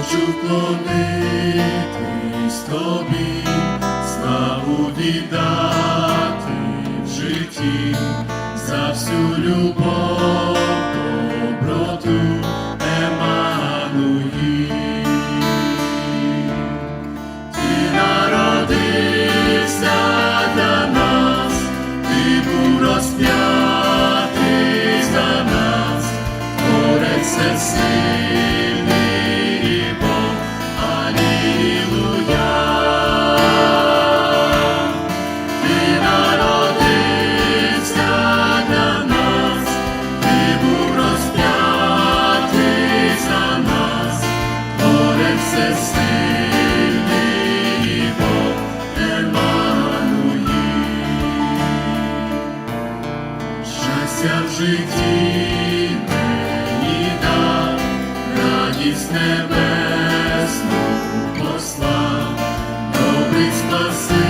Хочу вклонитись тобі, славу віддати в житті за всю любов, доброту Емануї. Ти народився для нас, ти був розп'ятий за нас, творець всесвіт. В житті мені да, радість небесну посла, добрий спаси.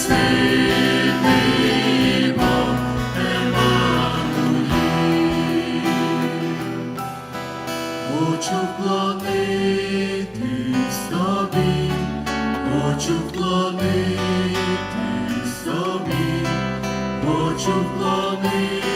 Хочу вклонитись собі, хочу вклонитись тобі, хочу вклонитись.